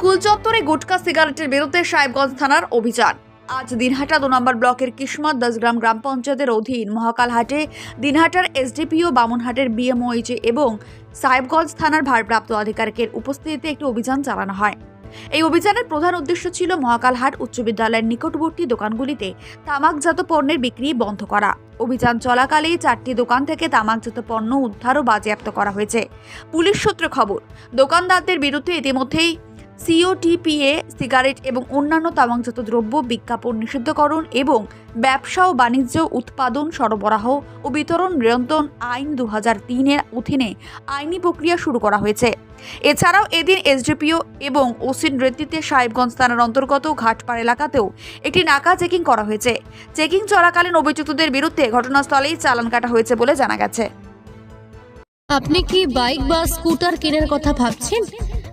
School চত্বরে গুটকা সিগারেটের বিরুদ্ধে সাহেবগঞ্জ থানার অভিযান। আজ দিনহাটা দু নম্বর ব্লকের কিসমত দশগ্রাম গ্রাম পঞ্চায়েতের অধীন মহাকালহাটে দিনহাটার এসডিপিও বামুনহাটের বিএমওইজে এবং সাহেবগঞ্জ থানার ভারপ্রাপ্ত আধিকারিকের উপস্থিতিতে একটি অভিযান চালানো হয়। এই অভিযানের প্রধান উদ্দেশ্য ছিল মহাকালহাট উচ্চ বিদ্যালয়ের নিকটবর্তী দোকানগুলিতে তামাকজাত পণ্যের বিক্রি বন্ধ করা। অভিযান চলাকালেই চারটি দোকান থেকে তামাকজাত পণ্য উদ্ধার ও বাজেয়াপ্ত করা হয়েছে। পুলিশ সূত্রে খবর, দোকানদারদের বিরুদ্ধে ইতিমধ্যেই সিওটিপিএ সিগারেট এবং অন্যান্য তামাকজাত দ্রব্য বিজ্ঞাপন নিষিদ্ধকরণ এবং ব্যবসা ও বাণিজ্য উৎপাদন সরবরাহ ও বিতরণ নিয়ন্ত্রণ আইন দু তিনের অধীনে আইনি প্রক্রিয়া শুরু করা হয়েছে। এছাড়াও এদিন এসডিপিও এবং ওসির নেতৃত্বে সাহেবগঞ্জ থানার অন্তর্গত ঘাটপাড় এলাকাতেও একটি নাকা চেকিং করা হয়েছে। চেকিং চলাকালীন অভিযুক্তদের বিরুদ্ধে ঘটনাস্থলেই চালান কাটা হয়েছে বলে জানা গেছে। আপনি কি বাইক বা স্কুটার কেনার কথা ভাবছেন?